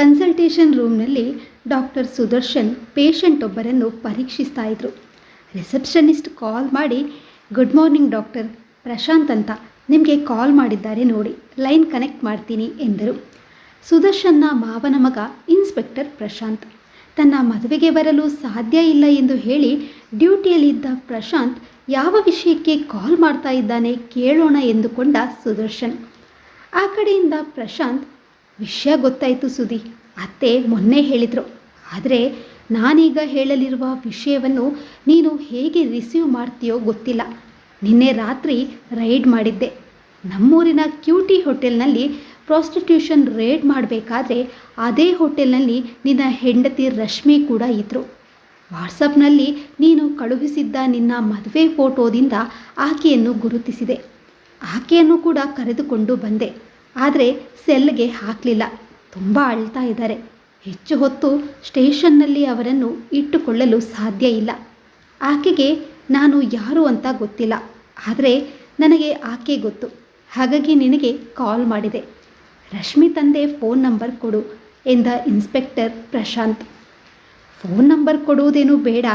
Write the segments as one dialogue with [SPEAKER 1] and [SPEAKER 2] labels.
[SPEAKER 1] Consultation ರೂಮ್ನಲ್ಲಿ doctor Sudarshan patient ಒಬ್ಬರನ್ನು ಪರೀಕ್ಷಿಸ್ತಾ ಇದ್ರು. ರಿಸೆಪ್ಷನಿಸ್ಟ್ ಕಾಲ್ ಮಾಡಿ ಗುಡ್ ಮಾರ್ನಿಂಗ್ ಡಾಕ್ಟರ್ ಪ್ರಶಾಂತ್ ಅಂತ. ನಿಮಗೆ ಕಾಲ್ ಮಾಡಿದ್ದಾರೆ ನೋಡಿ. ಲೈನ್ ಕನೆಕ್ಟ್ ಮಾಡ್ತೀನಿ ಎಂದರು. ಸುದರ್ಶನ್ನ ಮಾವನ ಮಗ ಇನ್ಸ್ಪೆಕ್ಟರ್ ಪ್ರಶಾಂತ್. ತನ್ನ ಮದುವೆಗೆ ಬರಲು ಸಾಧ್ಯ ಇಲ್ಲ ಎಂದು ಹೇಳಿ, ಡ್ಯೂಟಿಯಲ್ಲಿದ್ದ ಪ್ರಶಾಂತ್ ಯಾವ ವಿಷಯಕ್ಕೆ ಕಾಲ್ ಮಾಡ್ತಾ ಇದ್ದಾನೆ ಕೇಳೋಣ ಎಂದುಕೊಂಡ ಸುದರ್ಶನ್. ಆ ಕಡೆಯಿಂದ ಪ್ರಶಾಂತ್ ವಿಷಯ ಗೊತ್ತಾಯಿತು ಸುದಿ ಅತ್ತೆ ಮೊನ್ನೆ ಹೇಳಿದರು. ಆದರೆ ನಾನೀಗ ಹೇಳಲಿರುವ ವಿಷಯವನ್ನು ನೀನು ಹೇಗೆ ರಿಸೀವ್ ಮಾಡ್ತೀಯೋ ಗೊತ್ತಿಲ್ಲ. ನಿನ್ನೆ ರಾತ್ರಿ ರೈಡ್ ಮಾಡಿದ್ದೆ. ನಮ್ಮೂರಿನ ಕ್ಯೂಟಿ ಹೋಟೆಲ್ನಲ್ಲಿ ಪ್ರಾಸ್ಟಿಟ್ಯೂಷನ್ ರೇಡ್ ಮಾಡಬೇಕಾದ್ರೆ ಅದೇ ಹೋಟೆಲ್ನಲ್ಲಿ ನಿನ್ನ ಹೆಂಡತಿ ರಶ್ಮಿ ಕೂಡ ಇದ್ದರು ವಾಟ್ಸಪ್ನಲ್ಲಿ ನೀನು ಕಳುಹಿಸಿದ್ದ ನಿನ್ನ ಮದುವೆ ಫೋಟೋದಿಂದ ಆಕೆಯನ್ನು ಗುರುತಿಸಿದೆ. ಆಕೆಯನ್ನು ಕೂಡ ಕರೆದುಕೊಂಡು ಬಂದೆ. ಆದರೆ ಸೆಲ್ಗೆ ಹಾಕಲಿಲ್ಲ. ತುಂಬ ಅಳ್ತಾ ಇದ್ದಾರೆ. ಹೆಚ್ಚು ಹೊತ್ತು ಸ್ಟೇಷನ್ನಲ್ಲಿ ಅವರನ್ನು ಇಟ್ಟುಕೊಳ್ಳಲು ಸಾಧ್ಯ ಇಲ್ಲ. ಆಕೆಗೆ ನಾನು ಯಾರು ಅಂತ ಗೊತ್ತಿಲ್ಲ. ಆದರೆ ನನಗೆ ಆಕೆ ಗೊತ್ತು. ಹಾಗಾಗಿ ನಿನಗೆ ಕಾಲ್ ಮಾಡಿದೆ. ರಶ್ಮಿ ತಂದೆ ಫೋನ್ ನಂಬರ್ ಕೊಡು ಎಂದ ಇನ್ಸ್ಪೆಕ್ಟರ್ ಪ್ರಶಾಂತ್. ಫೋನ್ ನಂಬರ್ ಕೊಡುವುದೇನೂ ಬೇಡ.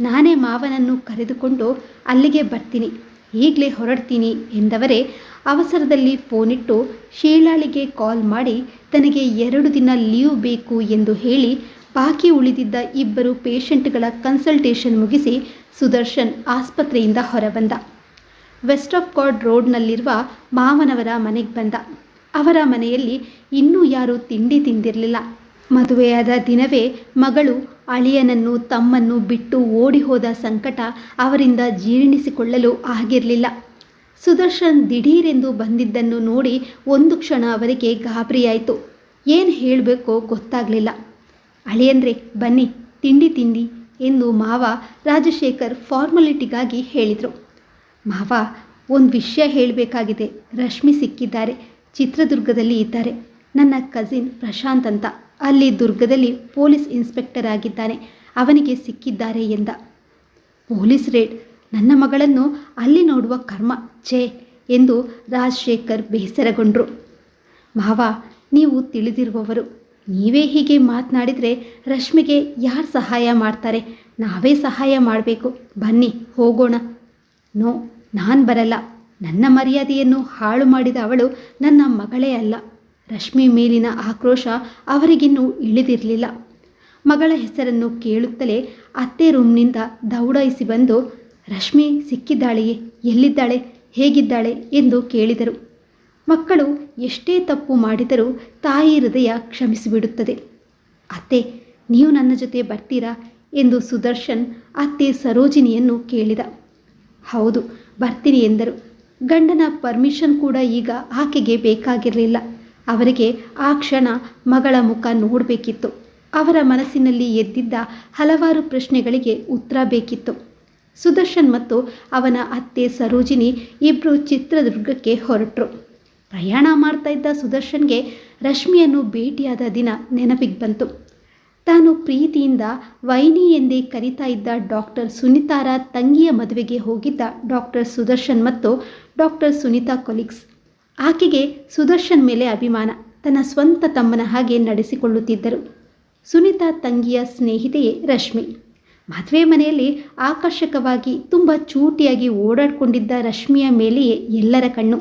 [SPEAKER 1] ನಾನೇ ಮಾವನನ್ನು ಕರೆದುಕೊಂಡು ಅಲ್ಲಿಗೆ ಬರ್ತೀನಿ. ಈಗಲೇ ಹೊರಡ್ತೀನಿ ಎಂದವರೇ ಅವಸರದಲ್ಲಿ ಫೋನಿಟ್ಟು ಶೀಲಾಳಿಗೆ ಕಾಲ್ ಮಾಡಿ, ತನಗೆ ಎರಡು ದಿನ ಲೀವ್ ಬೇಕು ಎಂದು ಹೇಳಿ ಬಾಕಿ ಉಳಿದಿದ್ದ ಇಬ್ಬರು ಪೇಷಂಟ್ಗಳ ಕನ್ಸಲ್ಟೇಷನ್ ಮುಗಿಸಿ ಸುದರ್ಶನ್ ಆಸ್ಪತ್ರೆಯಿಂದ ಹೊರಬಂದ. ವೆಸ್ಟ್ ಆಫ್ ಕಾರ್ಡ್ ರೋಡ್ನಲ್ಲಿರುವ ಮಾವನವರ ಮನೆಗೆ ಬಂದ. ಅವರ ಮನೆಯಲ್ಲಿ ಇನ್ನೂ ಯಾರೂ ತಿಂಡಿ ತಿಂದಿರಲಿಲ್ಲ. ಮದುವೆಯಾದ ದಿನವೇ ಮಗಳು ಅಳಿಯನನ್ನು ತಮ್ಮನ್ನು ಬಿಟ್ಟು ಓಡಿ ಹೋದ ಸಂಕಟ ಅವರಿಂದ ಜೀರ್ಣಿಸಿಕೊಳ್ಳಲು ಆಗಿರಲಿಲ್ಲ. ಸುದರ್ಶನ್ ದಿಢೀರೆಂದು ಬಂದಿದ್ದನ್ನು ನೋಡಿ ಒಂದು ಕ್ಷಣ ಅವರಿಗೆ ಗಾಬರಿಯಾಯಿತು. ಏನು ಹೇಳಬೇಕೋ ಗೊತ್ತಾಗಲಿಲ್ಲ. ಅಳಿಯಂದ್ರೆ ಬನ್ನಿ, ತಿಂಡಿ ತಿಂದಿ ಎಂದು ಮಾವ ರಾಜಶೇಖರ್ ಫಾರ್ಮಾಲಿಟಿಗಾಗಿ ಹೇಳಿದರು. ಮಾವ, ಒಂದು ವಿಷಯ ಹೇಳಬೇಕಾಗಿದೆ. ರಶ್ಮಿ ಸಿಕ್ಕಿದ್ದಾರೆ. ಚಿತ್ರದುರ್ಗದಲ್ಲಿ ಇದ್ದಾರೆ. ನನ್ನ ಕಸಿನ್ ಪ್ರಶಾಂತ್ ಅಂತ. ಅಲ್ಲಿ ದುರ್ಗದಲ್ಲಿ ಪೊಲೀಸ್ ಇನ್ಸ್ಪೆಕ್ಟರ್ ಆಗಿದ್ದಾನೆ ಅವನಿಗೆ ಸಿಕ್ಕಿದ್ದಾರೆ ಎಂದ. ಪೊಲೀಸ್ ರೇಡ್, ನನ್ನ ಮಗಳನ್ನು ಅಲ್ಲಿ ನೋಡುವ ಕರ್ಮ ಛೇ ಎಂದು ರಾಜಶೇಖರ್ ಬೇಸರಗೊಂಡರು. ಮಾವ, ನೀವು ತಿಳಿದಿರುವವರು. ನೀವೇ ಹೀಗೆ ಮಾತನಾಡಿದರೆ ರಶ್ಮಿಗೆ ಯಾರು ಸಹಾಯ ಮಾಡ್ತಾರೆ? ನಾವೇ ಸಹಾಯ ಮಾಡಬೇಕು. ಬನ್ನಿ, ಹೋಗೋಣ. ನೋ, ನಾನು ಬರಲ್ಲ. ನನ್ನ ಮರ್ಯಾದೆಯನ್ನು ಹಾಳು ಮಾಡಿದ ಅವಳು ನನ್ನ ಮಗಳೇ ಅಲ್ಲ. ರಶ್ಮಿ ಮೇಲಿನ ಆಕ್ರೋಶ ಅವರಿಗಿನ್ನೂ ಇಳಿದಿರಲಿಲ್ಲ. ಮಗಳ ಹೆಸರನ್ನು ಕೇಳುತ್ತಲೇ ಅತ್ತೆ ರೂಮ್ನಿಂದ ದೌಡಾಯಿಸಿ ಬಂದು, ರಶ್ಮಿ ಸಿಕ್ಕಿದ್ದಾಳೆಯೇ? ಎಲ್ಲಿದ್ದಾಳೆ? ಹೇಗಿದ್ದಾಳೆ? ಎಂದು ಕೇಳಿದರು. ಮಕ್ಕಳು ಎಷ್ಟೇ ತಪ್ಪು ಮಾಡಿದರೂ ತಾಯಿ ಹೃದಯ ಕ್ಷಮಿಸಿಬಿಡುತ್ತದೆ. ಅತ್ತೆ, ನೀವು ನನ್ನ ಜೊತೆ ಬರ್ತೀರಾ? ಎಂದು ಸುದರ್ಶನ್ ಅತ್ತೆ ಸರೋಜಿನಿಯನ್ನು ಕೇಳಿದ. ಹೌದು, ಬರ್ತೀನಿ ಎಂದರು. ಗಂಡನ ಪರ್ಮಿಷನ್ ಕೂಡ ಈಗ ಆಕೆಗೆ ಬೇಕಾಗಿರಲಿಲ್ಲ. ಅವರಿಗೆ ಆ ಕ್ಷಣ ಮಗಳ ಮುಖ ನೋಡಬೇಕಿತ್ತು. ಅವರ ಮನಸ್ಸಿನಲ್ಲಿ ಎದ್ದಿದ್ದ ಹಲವಾರು ಪ್ರಶ್ನೆಗಳಿಗೆ ಉತ್ತರ ಬೇಕಿತ್ತು. ಸುದರ್ಶನ್ ಮತ್ತು ಅವನ ಅತ್ತೆ ಸರೋಜಿನಿ ಇಬ್ಬರು ಚಿತ್ರದುರ್ಗಕ್ಕೆ ಹೊರಟರು. ಪ್ರಯಾಣ ಮಾಡ್ತಾ ಇದ್ದ ಸುದರ್ಶನ್ಗೆ ರಶ್ಮಿಯನ್ನು ಭೇಟಿಯಾದ ದಿನ ನೆನಪಿಗೆ ಬಂತು. ತಾನು ಪ್ರೀತಿಯಿಂದ ವೈನಿ ಎಂದೇ ಕರೀತಾ ಇದ್ದ ಡಾಕ್ಟರ್ ಸುನಿತಾರ ತಂಗಿಯ ಮದುವೆಗೆ ಹೋಗಿದ್ದ ಡಾಕ್ಟರ್ ಸುದರ್ಶನ್ ಮತ್ತು ಡಾಕ್ಟರ್ ಸುನಿತಾ ಕೊಲಿಗ್ಸ್. ಆಕೆಗೆ ಸುದರ್ಶನ್ ಮೇಲೆ ಅಭಿಮಾನ. ತನ್ನ ಸ್ವಂತ ತಮ್ಮನ ಹಾಗೆ ನಡೆಸಿಕೊಳ್ಳುತ್ತಿದ್ದರು. ಸುನಿತಾ ತಂಗಿಯ ಸ್ನೇಹಿತೆಯೇ ರಶ್ಮಿ. ಮದುವೆ ಮನೆಯಲ್ಲಿ ಆಕರ್ಷಕವಾಗಿ, ತುಂಬ ಚೂಟಿಯಾಗಿ ಓಡಾಡಿಕೊಂಡಿದ್ದ ರಶ್ಮಿಯ ಮೇಲೆಯೇ ಎಲ್ಲರ ಕಣ್ಣು.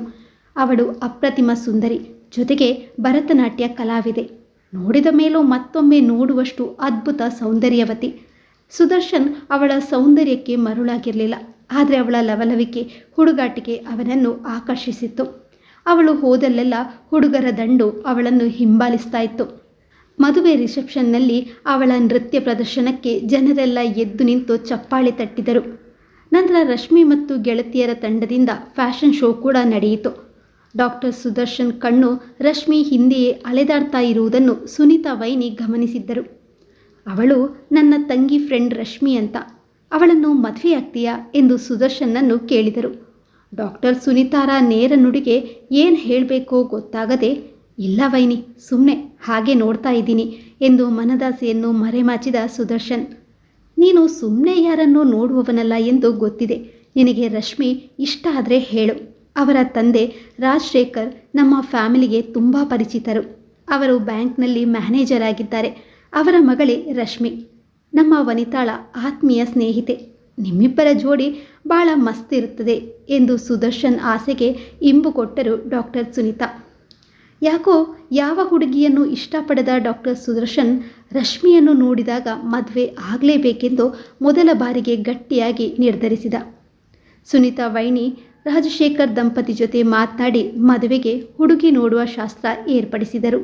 [SPEAKER 1] ಅವಳು ಅಪ್ರತಿಮ ಸುಂದರಿ. ಜೊತೆಗೆ ಭರತನಾಟ್ಯ ಕಲಾವಿದೆ. ನೋಡಿದ ಮೇಲೂ ಮತ್ತೊಮ್ಮೆ ನೋಡುವಷ್ಟು ಅದ್ಭುತ ಸೌಂದರ್ಯವತಿ. ಸುದರ್ಶನ್ ಅವಳ ಸೌಂದರ್ಯಕ್ಕೆ ಮರುಳಾಗಿರಲಿಲ್ಲ. ಆದರೆ ಅವಳ ಲವಲವಿಕೆ, ಹುಡುಗಾಟಿಕೆ ಅವನನ್ನು ಆಕರ್ಷಿಸಿತ್ತು. ಅವಳು ಹೋದಲ್ಲೆಲ್ಲ ಹುಡುಗರ ದಂಡು ಅವಳನ್ನು ಹಿಂಬಾಲಿಸ್ತಾ ಇತ್ತು. ಮದುವೆ ರಿಸೆಪ್ಷನ್ನಲ್ಲಿ ಅವಳ ನೃತ್ಯ ಪ್ರದರ್ಶನಕ್ಕೆ ಜನರೆಲ್ಲ ಎದ್ದು ನಿಂತು ಚಪ್ಪಾಳೆ ತಟ್ಟಿದರು. ನಂತರ ರಶ್ಮಿ ಮತ್ತು ಗೆಳತಿಯರ ತಂಡದಿಂದ ಫ್ಯಾಷನ್ ಶೋ ಕೂಡ ನಡೆಯಿತು. ಡಾಕ್ಟರ್ ಸುದರ್ಶನ್ ಕಣ್ಣು ರಶ್ಮಿ ಹಿಂದೆಯೇ ಅಲೆದಾಡ್ತಾ ಇರುವುದನ್ನು ಸುನೀತಾ ವೈನಿ ಗಮನಿಸಿದ್ದರು. ಅವಳು, ನನ್ನ ತಂಗಿ ಫ್ರೆಂಡ್ ರಶ್ಮಿ ಅಂತ. ಅವಳನ್ನು ಮದುವೆಯಾಗ್ತೀಯಾ? ಎಂದು ಸುದರ್ಶನ್ನನ್ನು ಕೇಳಿದರು. ಡಾಕ್ಟರ್ ಸುನೀತಾರ ನೇರ ನುಡಿಗೆ ಏನು ಹೇಳಬೇಕೋ ಗೊತ್ತಾಗದೆ, ಇಲ್ಲ ವೈನಿ ಸುಮ್ಮನೆ ಹಾಗೆ ನೋಡ್ತಾ ಇದ್ದೀನಿ ಎಂದು ಮನದಾಸೆಯನ್ನು ಮರೆಮಾಚಿದ ಸುದರ್ಶನ್. ನೀನು ಸುಮ್ಮನೆ ಯಾರನ್ನೂ ನೋಡುವವನಲ್ಲ ಎಂದು ಗೊತ್ತಿದೆ. ನಿನಗೆ ರಶ್ಮಿ ಇಷ್ಟ ಆದರೆ ಹೇಳು. ಅವರ ತಂದೆ ರಾಜಶೇಖರ್ ನಮ್ಮ ಫ್ಯಾಮಿಲಿಗೆ ತುಂಬ ಪರಿಚಿತರು. ಅವರು ಬ್ಯಾಂಕ್ನಲ್ಲಿ ಮ್ಯಾನೇಜರ್ ಆಗಿದ್ದಾರೆ. ಅವರ ಮಗಳೇ ರಶ್ಮಿ. ನಮ್ಮ ವನಿತಾಳ ಆತ್ಮೀಯ ಸ್ನೇಹಿತೆ. ನಿಮ್ಮಿಬ್ಬರ ಜೋಡಿ ಭಾಳ ಮಸ್ತ್ ಇರುತ್ತದೆ ಎಂದು ಸುದರ್ಶನ್ ಆಸೆಗೆ ಇಂಬು ಕೊಟ್ಟರು ಡಾಕ್ಟರ್ ಸುನೀತಾ. ಯಾಕೋ ಯಾವ ಹುಡುಗಿಯನ್ನು ಇಷ್ಟಪಡದ ಡಾಕ್ಟರ್ ಸುದರ್ಶನ್ ರಶ್ಮಿಯನ್ನು ನೋಡಿದಾಗ ಮದುವೆ ಆಗಲೇಬೇಕೆಂದು ಮೊದಲ ಬಾರಿಗೆ ಗಟ್ಟಿಯಾಗಿ ನಿರ್ಧರಿಸಿದ. ಸುನೀತಾ ವೈಣಿ, ರಾಜಶೇಖರ್ ದಂಪತಿ ಜೊತೆ ಮಾತನಾಡಿ ಮದುವೆಗೆ ಹುಡುಗಿ ನೋಡುವ ಶಾಸ್ತ್ರ ಏರ್ಪಡಿಸಿದರು.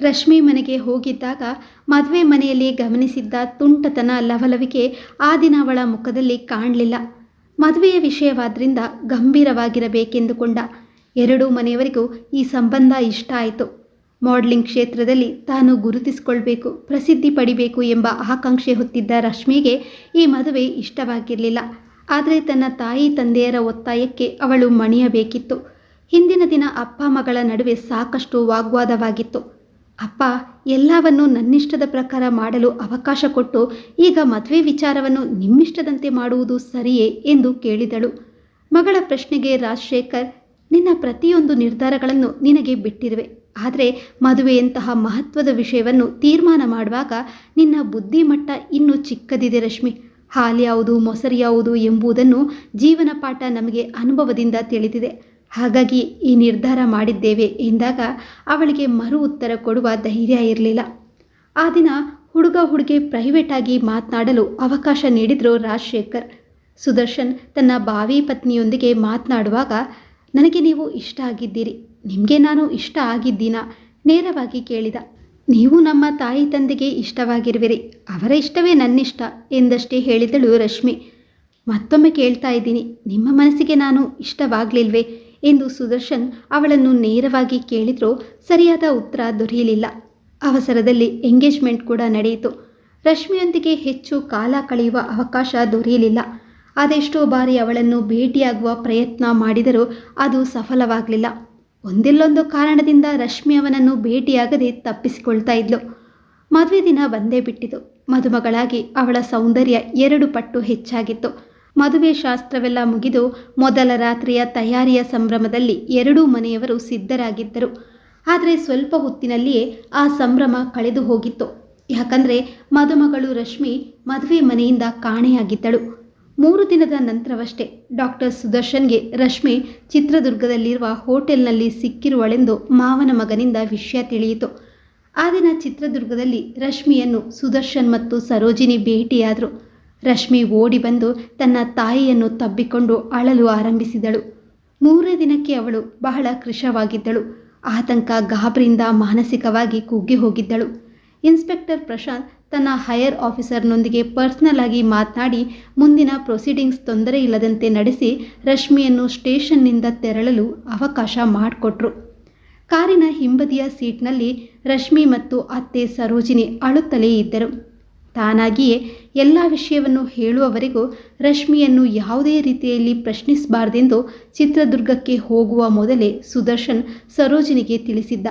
[SPEAKER 1] ರಶ್ಮಿ ಮನೆಗೆ ಹೋಗಿದ್ದಾಗ ಮದುವೆ ಮನೆಯಲ್ಲಿ ಗಮನಿಸಿದ್ದ ತುಂಟತನ ಲವಲವಿಕೆ ಆ ದಿನ ಅವಳ ಮುಖದಲ್ಲಿ ಕಾಣಲಿಲ್ಲ. ಮದುವೆಯ ವಿಷಯವಾದ್ರಿಂದ ಗಂಭೀರವಾಗಿರಬೇಕೆಂದುಕೊಂಡ ಎರಡೂ ಮನೆಯವರಿಗೂ ಈ ಸಂಬಂಧ ಇಷ್ಟ ಆಯಿತು. ಮಾಡಲಿಂಗ್ ಕ್ಷೇತ್ರದಲ್ಲಿ ತಾನು ಗುರುತಿಸಿಕೊಳ್ಬೇಕು, ಪ್ರಸಿದ್ಧಿ ಪಡಿಬೇಕು ಎಂಬ ಆಕಾಂಕ್ಷೆ ಹೊತ್ತಿದ್ದ ರಶ್ಮಿಗೆ ಈ ಮದುವೆ ಇಷ್ಟವಾಗಿರಲಿಲ್ಲ. ಆದರೆ ತನ್ನ ತಾಯಿ ತಂದೆಯರ ಒತ್ತಾಯಕ್ಕೆ ಅವಳು ಮಣಿಯಬೇಕಿತ್ತು. ಹಿಂದಿನ ದಿನ ಅಪ್ಪ ಮಗಳ ನಡುವೆ ಸಾಕಷ್ಟು ವಾಗ್ವಾದವಾಗಿತ್ತು. ಅಪ್ಪ, ಎಲ್ಲವನ್ನೂ ನನ್ನಿಷ್ಟದ ಪ್ರಕಾರ ಮಾಡಲು ಅವಕಾಶ ಕೊಟ್ಟು ಈಗ ಮದುವೆ ವಿಚಾರವನ್ನು ನಿಮ್ಮಿಷ್ಟದಂತೆ ಮಾಡುವುದು ಸರಿಯೇ ಎಂದು ಕೇಳಿದಳು. ಮಗಳ ಪ್ರಶ್ನೆಗೆ ರಾಜಶೇಖರ್, ನಿನ್ನ ಪ್ರತಿಯೊಂದು ನಿರ್ಧಾರಗಳನ್ನು ನಿನಗೆ ಬಿಟ್ಟಿರುವೆ. ಆದರೆ ಮದುವೆಯಂತಹ ಮಹತ್ವದ ವಿಷಯವನ್ನು ತೀರ್ಮಾನ ಮಾಡುವಾಗ ನಿನ್ನ ಬುದ್ಧಿಮಟ್ಟ ಇನ್ನೂ ಚಿಕ್ಕದಿದೆ ರಶ್ಮಿ. ಹಾಲು ಯಾವುದು, ಮೊಸರು ಯಾವುದು ಎಂಬುದನ್ನು ಜೀವನ ಪಾಠ ನಮಗೆ ಅನುಭವದಿಂದ ತಿಳಿದಿದೆ. ಹಾಗಾಗಿ ಈ ನಿರ್ಧಾರ ಮಾಡಿದ್ದೇವೆ ಎಂದಾಗ ಅವಳಿಗೆ ಮರು ಉತ್ತರ ಕೊಡುವ ಧೈರ್ಯ ಇರಲಿಲ್ಲ. ಆ ದಿನ ಹುಡುಗ ಹುಡುಗಿ ಪ್ರೈವೇಟ್ ಆಗಿ ಮಾತನಾಡಲು ಅವಕಾಶ ನೀಡಿದ್ರು ರಾಜಶೇಖರ್. ಸುದರ್ಶನ್ ತನ್ನ ಭಾವಿ ಪತ್ನಿಯೊಂದಿಗೆ ಮಾತನಾಡುವಾಗ, ನನಗೆ ನೀವು ಇಷ್ಟ ಆಗಿದ್ದೀರಿ. ನಿಮಗೆ ನಾನು ಇಷ್ಟ ಆಗಿದ್ದೀನಾ? ನೇರವಾಗಿ ಕೇಳಿದ. ನೀವು ನಮ್ಮ ತಾಯಿ ತಂದೆಗೆ ಇಷ್ಟವಾಗಿರುವಿರಿ. ಅವರ ಇಷ್ಟವೇ ನನ್ನಿಷ್ಟ, ಎಂದಷ್ಟೇ ಹೇಳಿದಳು ರಶ್ಮಿ. ಮತ್ತೊಮ್ಮೆ ಕೇಳ್ತಾ ಇದ್ದೀನಿ. ನಿಮ್ಮ ಮನಸ್ಸಿಗೆ ನಾನು ಇಷ್ಟವಾಗಲಿಲ್ವೇ? ಎಂದು ಸುದರ್ಶನ್ ಅವಳನ್ನು ನೇರವಾಗಿ ಕೇಳಿದರೂ ಸರಿಯಾದ ಉತ್ತರ ದೊರೆಯಲಿಲ್ಲ. ಅವಸರದಲ್ಲಿ ಎಂಗೇಜ್ಮೆಂಟ್ ಕೂಡ ನಡೆಯಿತು. ರಶ್ಮಿಯೊಂದಿಗೆ ಹೆಚ್ಚು ಕಾಲ ಕಳೆಯುವ ಅವಕಾಶ ದೊರೆಯಲಿಲ್ಲ. ಅದೆಷ್ಟೋ ಬಾರಿ ಅವಳನ್ನು ಭೇಟಿಯಾಗುವ ಪ್ರಯತ್ನ ಮಾಡಿದರೂ ಅದು ಸಫಲವಾಗಲಿಲ್ಲ. ಒಂದಿಲ್ಲೊಂದು ಕಾರಣದಿಂದ ರಶ್ಮಿ ಅವನನ್ನು ಭೇಟಿಯಾಗದೆ ತಪ್ಪಿಸಿಕೊಳ್ತಾ ಇದ್ಲು. ಮದುವೆ ದಿನ ಬಂದೇ ಬಿಟ್ಟಿತು. ಮದುಮಗಳಾಗಿ ಅವಳ ಸೌಂದರ್ಯ ಎರಡು ಪಟ್ಟು ಹೆಚ್ಚಾಗಿತ್ತು. ಮದುವೆ ಶಾಸ್ತ್ರವೆಲ್ಲ ಮುಗಿದು ಮೊದಲ ರಾತ್ರಿಯ ತಯಾರಿಯ ಸಂಭ್ರಮದಲ್ಲಿ ಎರಡೂ ಮನೆಯವರು ಸಿದ್ಧರಾಗಿದ್ದರು. ಆದರೆ ಸ್ವಲ್ಪ ಹೊತ್ತಿನಲ್ಲಿಯೇ ಆ ಸಂಭ್ರಮ ಕಳೆದು ಹೋಗಿತ್ತು. ಯಾಕಂದರೆ ಮದುಮಗಳು ರಶ್ಮಿ ಮದುವೆ ಮನೆಯಿಂದ ಕಾಣೆಯಾಗಿದ್ದಳು. ಮೂರು ದಿನದ ನಂತರವಷ್ಟೇ ಡಾಕ್ಟರ್ ಸುದರ್ಶನ್ಗೆ ರಶ್ಮಿ ಚಿತ್ರದುರ್ಗದಲ್ಲಿರುವ ಹೋಟೆಲ್ನಲ್ಲಿ ಸಿಕ್ಕಿರುವಳೆಂದು ಮಾವನ ಮಗನಿಂದ ವಿಷಯ ತಿಳಿಯಿತು. ಆ ದಿನ ಚಿತ್ರದುರ್ಗದಲ್ಲಿ ರಶ್ಮಿಯನ್ನು ಸುದರ್ಶನ್ ಮತ್ತು ಸರೋಜಿನಿ ಭೇಟಿಯಾದರು. ರಶ್ಮಿ ಓಡಿ ಬಂದು ತನ್ನ ತಾಯಿಯನ್ನು ತಬ್ಬಿಕೊಂಡು ಅಳಲು ಆರಂಭಿಸಿದಳು. ಮೂರೇ ದಿನಕ್ಕೆ ಅವಳು ಬಹಳ ಕೃಶವಾಗಿದ್ದಳು. ಆತಂಕ ಗಾಬರಿಯಿಂದ ಮಾನಸಿಕವಾಗಿ ಕುಗ್ಗಿ ಹೋಗಿದ್ದಳು. ಇನ್ಸ್ಪೆಕ್ಟರ್ ಪ್ರಶಾಂತ್ ತನ್ನ ಹೈಯರ್ ಆಫೀಸರ್ನೊಂದಿಗೆ ಪರ್ಸ್ನಲ್ ಆಗಿ ಮಾತನಾಡಿ ಮುಂದಿನ ಪ್ರೊಸೀಡಿಂಗ್ಸ್ ತೊಂದರೆ ಇಲ್ಲದಂತೆ ನಡೆಸಿ ರಶ್ಮಿಯನ್ನು ಸ್ಟೇಷನ್ನಿಂದ ತೆರಳಲು ಅವಕಾಶ ಮಾಡಿಕೊಟ್ರು. ಕಾರಿನ ಹಿಂಬದಿಯ ಸೀಟ್ನಲ್ಲಿ ರಶ್ಮಿ ಮತ್ತು ಅತ್ತೆ ಸರೋಜಿನಿ ಅಳುತ್ತಲೇ ಇದ್ದರು. ತಾನಾಗಿಯೇ ಎಲ್ಲ ವಿಷಯವನ್ನು ಹೇಳುವವರೆಗೂ ರಶ್ಮಿಯನ್ನು ಯಾವುದೇ ರೀತಿಯಲ್ಲಿ ಪ್ರಶ್ನಿಸಬಾರ್ದೆಂದು ಚಿತ್ರದುರ್ಗಕ್ಕೆ ಹೋಗುವ ಮೊದಲೇ ಸುದರ್ಶನ್ ಸರೋಜಿನಿಗೆ ತಿಳಿಸಿದ್ದ.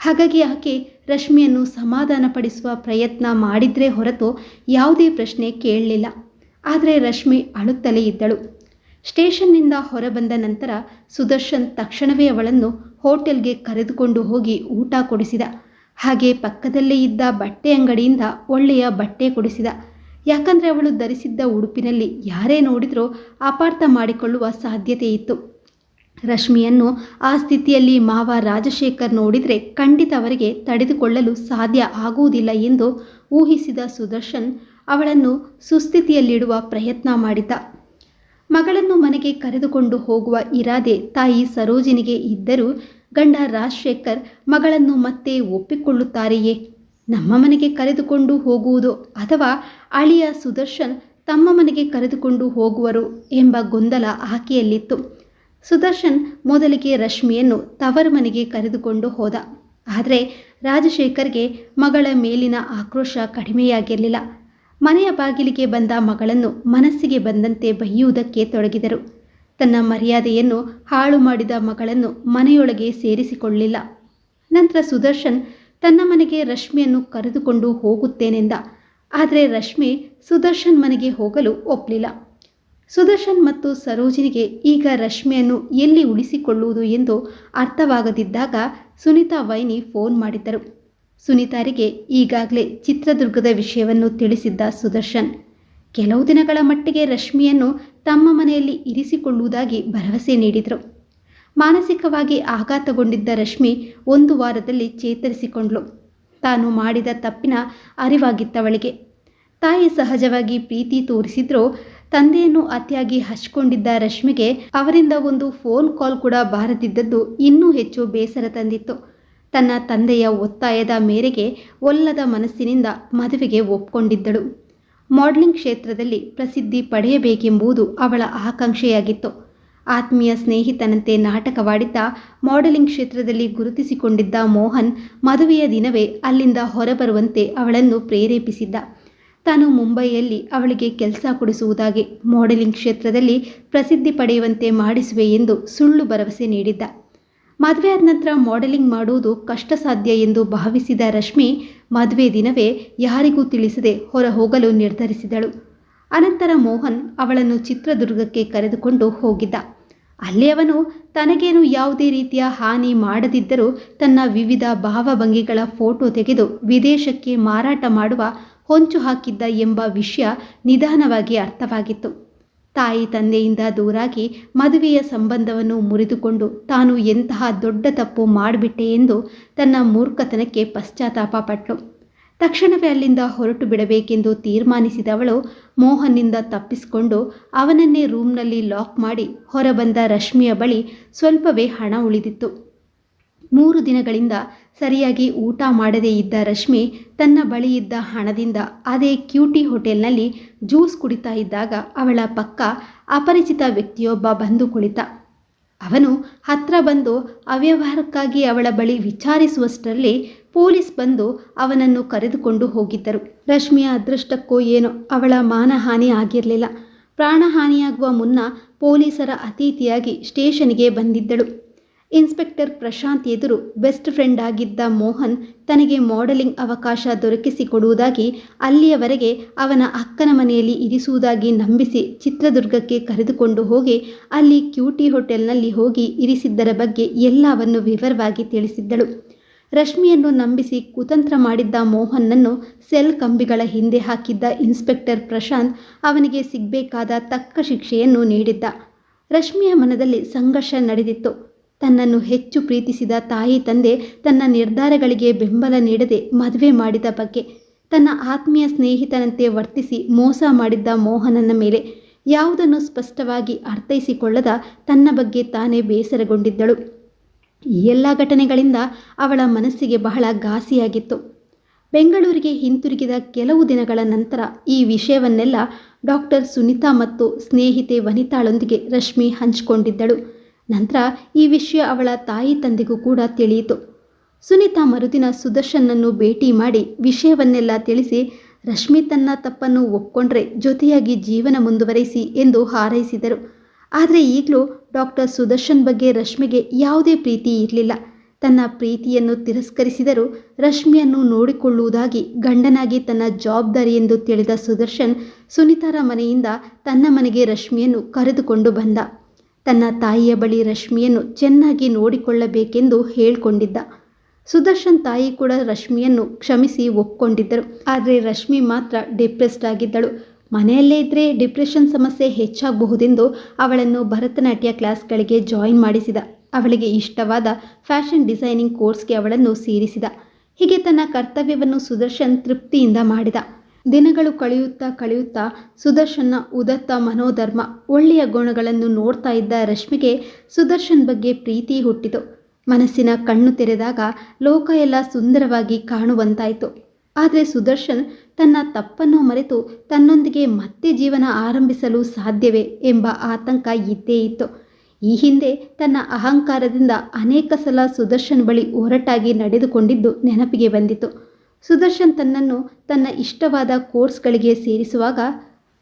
[SPEAKER 1] ಹಾಗಾಗಿ ಆಕೆ ರಶ್ಮಿಯನ್ನು ಸಮಾಧಾನಪಡಿಸುವ ಪ್ರಯತ್ನ ಮಾಡಿದ್ರೇ ಹೊರತು ಯಾವುದೇ ಪ್ರಶ್ನೆ ಕೇಳಲಿಲ್ಲ. ಆದರೆ ರಶ್ಮಿ ಅಳುತ್ತಲೇ ಇದ್ದಳು. ಸ್ಟೇಷನ್ನಿಂದ ಹೊರಬಂದ ನಂತರ ಸುದರ್ಶನ್ ತಕ್ಷಣವೇ ಅವಳನ್ನು ಹೋಟೆಲ್ಗೆ ಕರೆದುಕೊಂಡು ಹೋಗಿ ಊಟ ಕೊಡಿಸಿದ. ಹಾಗೆ ಪಕ್ಕದಲ್ಲೇ ಇದ್ದ ಬಟ್ಟೆ ಅಂಗಡಿಯಿಂದ ಒಳ್ಳೆಯ ಬಟ್ಟೆ ಕೊಡಿಸಿದ. ಯಾಕಂದರೆ ಅವಳು ಧರಿಸಿದ್ದ ಉಡುಪಿನಲ್ಲಿ ಯಾರೇ ನೋಡಿದರೂ ಅಪಾರ್ಥ ಮಾಡಿಕೊಳ್ಳುವ ಸಾಧ್ಯತೆ ಇತ್ತು. ರಶ್ಮಿಯನ್ನು ಆ ಸ್ಥಿತಿಯಲ್ಲಿ ಮಾವ ರಾಜಶೇಖರ್ ನೋಡಿದರೆ ಖಂಡಿತ ಅವರಿಗೆ ತಡೆದುಕೊಳ್ಳಲು ಸಾಧ್ಯ ಆಗುವುದಿಲ್ಲ ಎಂದು ಊಹಿಸಿದ ಸುದರ್ಶನ್ ಅವಳನ್ನು ಸುಸ್ಥಿತಿಯಲ್ಲಿಡುವ ಪ್ರಯತ್ನ ಮಾಡಿದ್ದ. ಮಗಳನ್ನು ಮನೆಗೆ ಕರೆದುಕೊಂಡು ಹೋಗುವ ಇರಾದೆ ತಾಯಿ ಸರೋಜಿನಿಗೆ ಇದ್ದರೂ ಗಂಡ ರಾಜಶೇಖರ್ ಮಗಳನ್ನು ಮತ್ತೆ ಒಪ್ಪಿಕೊಳ್ಳುತ್ತಾರೆಯೇ? ನಮ್ಮ ಮನೆಗೆ ಕರೆದುಕೊಂಡು ಹೋಗುವುದು ಅಥವಾ ಅಳಿಯ ಸುದರ್ಶನ್ ತಮ್ಮ ಮನೆಗೆ ಕರೆದುಕೊಂಡು ಹೋಗುವರು ಎಂಬ ಗೊಂದಲ ಆಕೆಯಲ್ಲಿತ್ತು. ಸುದರ್ಶನ್ ಮೊದಲಿಗೆ ರಶ್ಮಿಯನ್ನು ತವರ ಮನೆಗೆ ಕರೆದುಕೊಂಡು ಹೋದ. ಆದರೆ ರಾಜಶೇಖರ್ಗೆ ಮಗಳ ಮೇಲಿನ ಆಕ್ರೋಶ ಕಡಿಮೆಯಾಗಿರಲಿಲ್ಲ. ಮನೆಯ ಬಾಗಿಲಿಗೆ ಬಂದ ಮಗಳನ್ನು ಮನಸ್ಸಿಗೆ ಬಂದಂತೆ ಬೈಯುವುದಕ್ಕೆ ತೊಡಗಿದರು. ತನ್ನ ಮರ್ಯಾದೆಯನ್ನು ಹಾಳು ಮಾಡಿದ ಮಗಳನ್ನು ಮನೆಯೊಳಗೆ ಸೇರಿಸಿಕೊಳ್ಳಲಿಲ್ಲ ನಂತರ ಸುದರ್ಶನ್ ತನ್ನ ಮನೆಗೆ ರಶ್ಮಿಯನ್ನು ಕರೆದುಕೊಂಡು ಹೋಗುತ್ತೇನೆಂದ. ಆದರೆ ರಶ್ಮಿ ಸುದರ್ಶನ್ ಮನೆಗೆ ಹೋಗಲು ಒಪ್ಪಲಿಲ್ಲ ಸುದರ್ಶನ್ ಮತ್ತು ಸರೋಜಿನಿಗೆ ಈಗ ರಶ್ಮಿಯನ್ನು ಎಲ್ಲಿ ಉಳಿಸಿಕೊಳ್ಳುವುದು ಎಂದು ಅರ್ಥವಾಗದಿದ್ದಾಗ ಸುನೀತಾ ವೈನಿ ಫೋನ್ ಮಾಡಿದ್ದರು. ಸುನೀತಾರಿಗೆ ಈಗಾಗಲೇ ಚಿತ್ರದುರ್ಗದ ವಿಷಯವನ್ನು ತಿಳಿಸಿದ್ದ ಸುದರ್ಶನ್, ಕೆಲವು ದಿನಗಳ ಮಟ್ಟಿಗೆ ರಶ್ಮಿಯನ್ನು ತಮ್ಮ ಮನೆಯಲ್ಲಿ ಇರಿಸಿಕೊಳ್ಳುವುದಾಗಿ ಭರವಸೆ ನೀಡಿದರು. ಮಾನಸಿಕವಾಗಿ ಆಘಾತಗೊಂಡಿದ್ದ ರಶ್ಮಿ ಒಂದು ವಾರದಲ್ಲಿ ಚೇತರಿಸಿಕೊಂಡ್ಳು. ತಾನು ಮಾಡಿದ ತಪ್ಪಿನ ಅರಿವಾಗಿತ್ತವಳಿಗೆ. ತಾಯಿ ಸಹಜವಾಗಿ ಪ್ರೀತಿ ತೋರಿಸಿದ್ರೂ ತಂದೆಯನ್ನು ಅತಿಯಾಗಿ ಹಚ್ಕೊಂಡಿದ್ದ ರಶ್ಮಿಗೆ ಅವರಿಂದ ಒಂದು ಫೋನ್ ಕಾಲ್ ಕೂಡ ಬಾರದಿದ್ದದ್ದು ಇನ್ನೂ ಹೆಚ್ಚು ಬೇಸರ ತಂದಿತ್ತು. ತನ್ನ ತಂದೆಯ ಒತ್ತಾಯದ ಮೇರೆಗೆ ಒಲ್ಲದ ಮನಸ್ಸಿನಿಂದ ಮದುವೆಗೆ ಒಪ್ಕೊಂಡಿದ್ದಳು. ಮಾಡೆಲಿಂಗ್ ಕ್ಷೇತ್ರದಲ್ಲಿ ಪ್ರಸಿದ್ಧಿ ಪಡೆಯಬೇಕೆಂಬುದು ಅವಳ ಆಕಾಂಕ್ಷೆಯಾಗಿತ್ತು. ಆತ್ಮೀಯ ಸ್ನೇಹಿತನಂತೆ ನಾಟಕವಾಡಿದ್ದ, ಮಾಡೆಲಿಂಗ್ ಕ್ಷೇತ್ರದಲ್ಲಿ ಗುರುತಿಸಿಕೊಂಡಿದ್ದ ಮೋಹನ್ ಮದುವೆಯ ದಿನವೇ ಅಲ್ಲಿಂದ ಹೊರಬರುವಂತೆ ಅವಳನ್ನು ಪ್ರೇರೇಪಿಸಿದ್ದ. ತಾನು ಮುಂಬೈಯಲ್ಲಿ ಅವಳಿಗೆ ಕೆಲಸ ಕೊಡಿಸುವುದಾಗಿ ಮಾಡೆಲಿಂಗ್ ಕ್ಷೇತ್ರದಲ್ಲಿ ಪ್ರಸಿದ್ಧಿ ಪಡೆಯುವಂತೆ ಮಾಡಿಸುವೆ ಎಂದು ಸುಳ್ಳು ಭರವಸೆ ನೀಡಿದ್ದ. ಮದುವೆಯಾದ ನಂತರ ಮಾಡೆಲಿಂಗ್ ಮಾಡುವುದು ಕಷ್ಟ ಸಾಧ್ಯ ಎಂದು ಭಾವಿಸಿದ ರಶ್ಮಿ ಮದುವೆ ದಿನವೇ ಯಾರಿಗೂ ತಿಳಿಸದೆ ಹೊರ ಹೋಗಲು ನಿರ್ಧರಿಸಿದಳು. ಅನಂತರ ಮೋಹನ್ ಅವಳನ್ನು ಚಿತ್ರದುರ್ಗಕ್ಕೆ ಕರೆದುಕೊಂಡು ಹೋಗಿದ್ದ. ಅಲ್ಲಿ ಅವನು ತನಗೇನು ಯಾವುದೇ ರೀತಿಯ ಹಾನಿ ಮಾಡದಿದ್ದರೂ ತನ್ನ ವಿವಿಧ ಭಾವಭಂಗಿಗಳ ಫೋಟೋ ತೆಗೆದು ವಿದೇಶಕ್ಕೆ ಮಾರಾಟ ಮಾಡುವ ಹೊಂಚು ಹಾಕಿದ್ದ ಎಂಬ ವಿಷಯ ನಿಧಾನವಾಗಿ ಅರ್ಥವಾಗಿತ್ತು. ತಾಯಿ ತಂದೆಯಿಂದ ದೂರಾಗಿ ಮದುವೆಯ ಸಂಬಂಧವನ್ನು ಮುರಿದುಕೊಂಡು ತಾನು ಎಂತಹ ದೊಡ್ಡ ತಪ್ಪು ಮಾಡಿಬಿಟ್ಟೆ ಎಂದು ತನ್ನ ಮೂರ್ಖತನಕ್ಕೆ ಪಶ್ಚಾತ್ತಾಪ ಪಟ್ಟಳು ತಕ್ಷಣವೇ ಅಲ್ಲಿಂದ ಹೊರಟು ಬಿಡಬೇಕೆಂದು ತೀರ್ಮಾನಿಸಿದವಳು ಮೋಹನ್ನಿಂದ ತಪ್ಪಿಸಿಕೊಂಡು ಅವನನ್ನೇ ರೂಮ್ನಲ್ಲಿ ಲಾಕ್ ಮಾಡಿ ಹೊರಬಂದ ರಶ್ಮಿಯ ಬಳಿ ಸ್ವಲ್ಪವೇ ಹಣ ಉಳಿದಿತ್ತು. ಮೂರು ದಿನಗಳಿಂದ ಸರಿಯಾಗಿ ಊಟ ಮಾಡದೇ ಇದ್ದ ರಶ್ಮಿ ತನ್ನ ಬಳಿ ಇದ್ದ ಹಣದಿಂದ ಅದೇ ಕ್ಯೂಟಿ ಹೋಟೆಲ್ನಲ್ಲಿ ಜ್ಯೂಸ್ ಕುಡಿತಾ ಇದ್ದಾಗ ಅವಳ ಪಕ್ಕ ಅಪರಿಚಿತ ವ್ಯಕ್ತಿಯೊಬ್ಬ ಬಂದು ಕುಳಿತ. ಅವನು ಹತ್ರ ಬಂದು ಅವ್ಯವಹಾರಕ್ಕಾಗಿ ಅವಳ ಬಳಿ ವಿಚಾರಿಸುವಷ್ಟರಲ್ಲಿ ಪೊಲೀಸ್ ಬಂದು ಅವನನ್ನು ಕರೆದುಕೊಂಡು ಹೋಗಿದ್ದರು. ರಶ್ಮಿಯ ಅದೃಷ್ಟಕ್ಕೂ ಏನೋ ಅವಳ ಮಾನಹಾನಿ ಆಗಿರಲಿಲ್ಲ. ಪ್ರಾಣಹಾನಿಯಾಗುವ ಮುನ್ನ ಪೊಲೀಸರ ಅತಿಥಿಯಾಗಿ ಸ್ಟೇಷನ್ಗೆ ಬಂದಿದ್ದಳು. ಇನ್ಸ್ಪೆಕ್ಟರ್ ಪ್ರಶಾಂತ್ ಎದುರು ಬೆಸ್ಟ್ ಫ್ರೆಂಡ್ ಆಗಿದ್ದ ಮೋಹನ್ ತನಗೆ ಮಾಡೆಲಿಂಗ್ ಅವಕಾಶ ದೊರಕಿಸಿಕೊಡುವುದಾಗಿ ಅಲ್ಲಿಯವರೆಗೆ ಅವನ ಅಕ್ಕನ ಮನೆಯಲ್ಲಿ ಇರಿಸುವುದಾಗಿ ನಂಬಿಸಿ ಚಿತ್ರದುರ್ಗಕ್ಕೆ ಕರೆದುಕೊಂಡು ಹೋಗಿ ಅಲ್ಲಿ ಕ್ಯೂಟಿ ಹೋಟೆಲ್ನಲ್ಲಿ ಹೋಗಿ ಇರಿಸಿದ್ದರ ಬಗ್ಗೆ ಎಲ್ಲವನ್ನು ವಿವರವಾಗಿ ತಿಳಿಸಿದ್ದಳು. ರಶ್ಮಿಯನ್ನು ನಂಬಿಸಿ ಕುತಂತ್ರ ಮಾಡಿದ್ದ ಮೋಹನ್ನನ್ನು ಸೆಲ್ ಕಂಬಿಗಳ ಹಿಂದೆ ಹಾಕಿದ್ದ ಇನ್ಸ್ಪೆಕ್ಟರ್ ಪ್ರಶಾಂತ್ ಅವನಿಗೆ ಸಿಗಬೇಕಾದ ತಕ್ಕ ಶಿಕ್ಷೆಯನ್ನು ನೀಡಿದ್ದ. ರಶ್ಮಿಯ ಮನದಲ್ಲಿ ಸಂಘರ್ಷ ನಡೆದಿತ್ತು. ತನ್ನನ್ನು ಹೆಚ್ಚು ಪ್ರೀತಿಸಿದ ತಾಯಿ ತಂದೆ ತನ್ನ ನಿರ್ಧಾರಗಳಿಗೆ ಬೆಂಬಲ ನೀಡದೆ ಮದುವೆ ಮಾಡಿದ ಬಗ್ಗೆ, ತನ್ನ ಆತ್ಮೀಯ ಸ್ನೇಹಿತನಂತೆ ವರ್ತಿಸಿ ಮೋಸ ಮಾಡಿದ್ದ ಮೋಹನನ ಮೇಲೆ ಯಾವುದನ್ನು ಸ್ಪಷ್ಟವಾಗಿ ಅರ್ಥೈಸಿಕೊಳ್ಳದ ತನ್ನ ಬಗ್ಗೆ ತಾನೇ ಬೇಸರಗೊಂಡಿದ್ದಳು. ಈ ಎಲ್ಲ ಘಟನೆಗಳಿಂದ ಅವಳ ಮನಸ್ಸಿಗೆ ಬಹಳ ಘಾಸಿಯಾಗಿತ್ತು. ಬೆಂಗಳೂರಿಗೆ ಹಿಂತಿರುಗಿದ ಕೆಲವು ದಿನಗಳ ನಂತರ ಈ ವಿಷಯವನ್ನೆಲ್ಲ ಡಾಕ್ಟರ್ ಸುನಿತಾ ಮತ್ತು ಸ್ನೇಹಿತೆ ವನಿತಾಳೊಂದಿಗೆ ರಶ್ಮಿ ಹಂಚಿಕೊಂಡಿದ್ದಳು. ನಂತರ ಈ ವಿಷಯ ಅವಳ ತಾಯಿ ತಂದೆಗೂ ಕೂಡ ತಿಳಿಯಿತು. ಸುನೀತಾ ಮರುದಿನ ಸುದರ್ಶನನ್ನು ಭೇಟಿ ಮಾಡಿ ವಿಷಯವನ್ನೆಲ್ಲ ತಿಳಿಸಿ, ರಶ್ಮಿ ತನ್ನ ತಪ್ಪನ್ನು ಒಪ್ಕೊಂಡ್ರೆ ಜೊತೆಯಾಗಿ ಜೀವನ ಮುಂದುವರಿಸಿ ಎಂದು ಹಾರೈಸಿದರು. ಆದರೆ ಈಗಲೂ ಡಾಕ್ಟರ್ ಸುದರ್ಶನ್ ಬಗ್ಗೆ ರಶ್ಮಿಗೆ ಯಾವುದೇ ಪ್ರೀತಿ ಇರಲಿಲ್ಲ. ತನ್ನ ಪ್ರೀತಿಯನ್ನು ತಿರಸ್ಕರಿಸಿದರೂ ರಶ್ಮಿಯನ್ನು ನೋಡಿಕೊಳ್ಳುವುದಾಗಿ ಗಂಡನಾಗಿ ತನ್ನ ಜವಾಬ್ದಾರಿ ಎಂದು ತಿಳಿದ ಸುದರ್ಶನ್ ಸುನಿತಾರ ಮನೆಯಿಂದ ತನ್ನ ಮನೆಗೆ ರಶ್ಮಿಯನ್ನು ಕರೆದುಕೊಂಡು ಬಂದ. ತನ್ನ ತಾಯಿಯ ಬಳಿ ರಶ್ಮಿಯನ್ನು ಚೆನ್ನಾಗಿ ನೋಡಿಕೊಳ್ಳಬೇಕೆಂದು ಹೇಳಿಕೊಂಡಿದ್ದ. ಸುದರ್ಶನ್ ತಾಯಿ ಕೂಡ ರಶ್ಮಿಯನ್ನು ಕ್ಷಮಿಸಿ ಒಪ್ಕೊಂಡಿದ್ದರು. ಆದರೆ ರಶ್ಮಿ ಮಾತ್ರ ಡಿಪ್ರೆಸ್ಡ್ ಆಗಿದ್ದಳು. ಮನೆಯಲ್ಲೇ ಇದ್ದರೆ ಡಿಪ್ರೆಷನ್ ಸಮಸ್ಯೆ ಹೆಚ್ಚಾಗಬಹುದೆಂದು ಅವಳನ್ನು ಭರತನಾಟ್ಯ ಕ್ಲಾಸ್ಗಳಿಗೆ ಜಾಯಿನ್ ಮಾಡಿಸಿದ. ಅವಳಿಗೆ ಇಷ್ಟವಾದ ಫ್ಯಾಷನ್ ಡಿಸೈನಿಂಗ್ ಕೋರ್ಸ್ಗೆ ಅವಳನ್ನು ಸೇರಿಸಿದ. ಹೀಗೆ ತನ್ನ ಕರ್ತವ್ಯವನ್ನು ಸುದರ್ಶನ್ ತೃಪ್ತಿಯಿಂದ ಮಾಡಿದ. ದಿನಗಳು ಕಳೆಯುತ್ತಾ ಕಳೆಯುತ್ತಾ ಸುದರ್ಶನ್ನ ಉದತ್ತ ಮನೋಧರ್ಮ ಒಳ್ಳೆಯ ಗುಣಗಳನ್ನು ನೋಡ್ತಾ ಇದ್ದ ರಶ್ಮಿಗೆ ಸುದರ್ಶನ್ ಬಗ್ಗೆ ಪ್ರೀತಿ ಹುಟ್ಟಿತು. ಮನಸ್ಸಿನ ಕಣ್ಣು ತೆರೆದಾಗ ಲೋಕ ಎಲ್ಲ ಸುಂದರವಾಗಿ ಕಾಣುವಂತಾಯಿತು. ಆದರೆ ಸುದರ್ಶನ್ ತನ್ನ ತಪ್ಪನ್ನು ಮರೆತು ತನ್ನೊಂದಿಗೆ ಮತ್ತೆ ಜೀವನ ಆರಂಭಿಸಲು ಸಾಧ್ಯವೇ ಎಂಬ ಆತಂಕ ಇದ್ದೇ ಇತ್ತು. ಈ ಹಿಂದೆ ತನ್ನ ಅಹಂಕಾರದಿಂದ ಅನೇಕ ಸಲ ಸುದರ್ಶನ್ ಬಳಿ ಹೊರಟಾಗಿ ನಡೆದುಕೊಂಡಿದ್ದು ನೆನಪಿಗೆ ಬಂದಿತು ಸುದರ್ಶನ್ ತನ್ನನ್ನು ತನ್ನ ಇಷ್ಟವಾದ ಕೋರ್ಸ್ಗಳಿಗೆ ಸೇರಿಸುವಾಗ,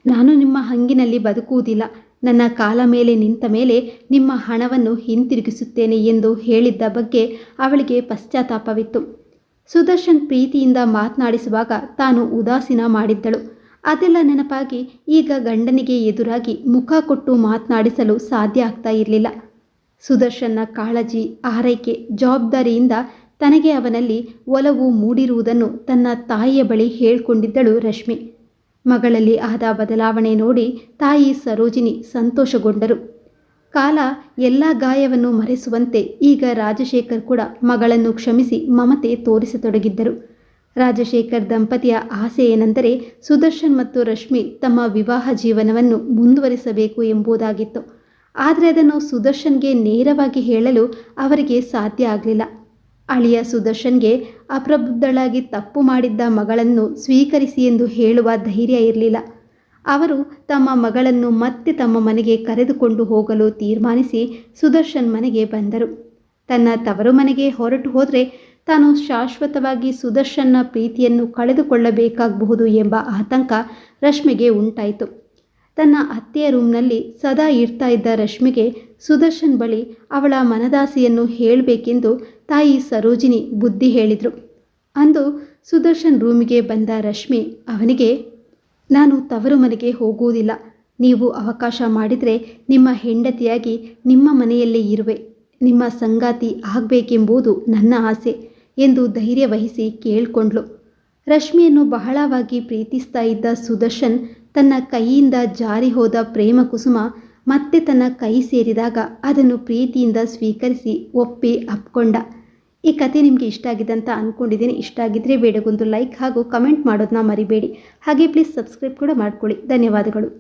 [SPEAKER 1] ನಾನು ನಿಮ್ಮ ಹಂಗಿನಲ್ಲಿ ಬದುಕುವುದಿಲ್ಲ. ನನ್ನ ಕಾಲ ಮೇಲೆ ನಿಂತ ಮೇಲೆ ನಿಮ್ಮ ಹಣವನ್ನು ಹಿಂತಿರುಗಿಸುತ್ತೇನೆ ಎಂದು ಹೇಳಿದ್ದ ಬಗ್ಗೆ ಅವಳಿಗೆ ಪಶ್ಚಾತ್ತಾಪವಿತ್ತು. ಸುದರ್ಶನ್ ಪ್ರೀತಿಯಿಂದ ಮಾತನಾಡಿಸುವಾಗ ತಾನು ಉದಾಸೀನ ಮಾಡಿದ್ದಳು. ಅದೆಲ್ಲ ನೆನಪಾಗಿ ಈಗ ಗಂಡನಿಗೆ ಎದುರಾಗಿ ಮುಖ ಕೊಟ್ಟು ಮಾತನಾಡಿಸಲು ಸಾಧ್ಯ ಆಗ್ತಾ ಇರಲಿಲ್ಲ. ಸುದರ್ಶನ್ನ ಕಾಳಜಿ, ಆರೈಕೆ, ಜವಾಬ್ದಾರಿಯಿಂದ ತನಗೆ ಅವನಲ್ಲಿ ಒಲವು ಮೂಡಿರುವುದನ್ನು ತನ್ನ ತಾಯಿಯ ಬಳಿ ಹೇಳಿಕೊಂಡಿದ್ದಳು ರಶ್ಮಿ. ಮಗಳಲ್ಲಿ ಆದ ಬದಲಾವಣೆ ನೋಡಿ ತಾಯಿ ಸರೋಜಿನಿ ಸಂತೋಷಗೊಂಡರು. ಕಾಲ ಎಲ್ಲ ಗಾಯವನ್ನು ಮರೆಸುವಂತೆ ಈಗ ರಾಜಶೇಖರ್ ಕೂಡ ಮಗಳನ್ನು ಕ್ಷಮಿಸಿ ಮಮತೆ ತೋರಿಸತೊಡಗಿದ್ದರು. ರಾಜಶೇಖರ್ ದಂಪತಿಯ ಆಸೆ ಏನೆಂದರೆ ಸುದರ್ಶನ್ ಮತ್ತು ರಶ್ಮಿ ತಮ್ಮ ವಿವಾಹ ಜೀವನವನ್ನು ಮುಂದುವರಿಸಬೇಕು ಎಂಬುದಾಗಿತ್ತು. ಆದರೆ ಅದನ್ನು ಸುದರ್ಶನ್ಗೆ ನೇರವಾಗಿ ಹೇಳಲು ಅವರಿಗೆ ಸಾಧ್ಯ ಆಗಲಿಲ್ಲ. ಅಳಿಯ ಸುದರ್ಶನ್ಗೆ ಅಪ್ರಬುದ್ಧಳಾಗಿ ತಪ್ಪು ಮಾಡಿದ್ದ ಮಗಳನ್ನು ಸ್ವೀಕರಿಸಿ ಎಂದು ಹೇಳುವ ಧೈರ್ಯ ಇರಲಿಲ್ಲ. ಅವರು ತಮ್ಮ ಮಗಳನ್ನು ಮತ್ತೆ ತಮ್ಮ ಮನೆಗೆ ಕರೆದುಕೊಂಡು ಹೋಗಲು ತೀರ್ಮಾನಿಸಿ ಸುದರ್ಶನ್ ಮನೆಗೆ ಬಂದರು. ತನ್ನ ತವರು ಮನೆಗೆ ಹೊರಟು ಹೋದರೆ ತಾನು ಶಾಶ್ವತವಾಗಿ ಸುದರ್ಶನ್ನ ಪ್ರೀತಿಯನ್ನು ಕಳೆದುಕೊಳ್ಳಬೇಕಾಗಬಹುದು ಎಂಬ ಆತಂಕ ರಶ್ಮಿಗೆ ಉಂಟಾಯಿತು. ತನ್ನ ಅತ್ತೆಯ ರೂಮ್ನಲ್ಲಿ ಸದಾ ಇರ್ತಾ ಇದ್ದ ರಶ್ಮಿಗೆ ಸುದರ್ಶನ್ ಬಳಿ ಅವಳ ಮನದಾಸೆಯನ್ನು ಹೇಳಬೇಕೆಂದು ತಾಯಿ ಸರೋಜಿನಿ ಬುದ್ಧಿ ಹೇಳಿದರು. ಅಂದು ಸುದರ್ಶನ್ ರೂಮಿಗೆ ಬಂದ ರಶ್ಮಿ ಅವನಿಗೆ, ನಾನು ತವರು ಮನೆಗೆ ಹೋಗುವುದಿಲ್ಲ. ನೀವು ಅವಕಾಶ ಮಾಡಿದರೆ ನಿಮ್ಮ ಹೆಂಡತಿಯಾಗಿ ನಿಮ್ಮ ಮನೆಯಲ್ಲೇ ಇರುವೆ. ನಿಮ್ಮ ಸಂಗಾತಿ ಆಗಬೇಕೆಂಬುದು ನನ್ನ ಆಸೆ ಎಂದು ಧೈರ್ಯ ವಹಿಸಿ ಕೇಳಿಕೊಂಡ್ಳು. ರಶ್ಮಿಯನ್ನು ಬಹಳವಾಗಿ ಪ್ರೀತಿಸ್ತಾ ಇದ್ದ ಸುದರ್ಶನ್ ತನ್ನ ಕೈಯಿಂದ ಜಾರಿ ಹೋದ ಪ್ರೇಮ ಕುಸುಮ ಮತ್ತೆ ತನ್ನ ಕೈ ಸೇರಿದಾಗ ಅದನ್ನು ಪ್ರೀತಿಯಿಂದ ಸ್ವೀಕರಿಸಿ ಒಪ್ಪಿ ಅಪ್ಕೊಂಡ. ಈ ಕತೆ ನಿಮಗೆ ಇಷ್ಟ ಆಗಿದೆ ಅಂತ ಅಂದ್ಕೊಂಡಿದ್ದೀನಿ ಇಷ್ಟ ಆಗಿದ್ದರೆ ಬೇಡಗೊಂದು ಲೈಕ್ ಹಾಗೂ ಕಮೆಂಟ್ ಮಾಡೋದನ್ನ ಮರಿಬೇಡಿ. ಹಾಗೆ ಪ್ಲೀಸ್ ಸಬ್ಸ್ಕ್ರೈಬ್ ಕೂಡ ಮಾಡ್ಕೊಳ್ಳಿ. ಧನ್ಯವಾದಗಳು.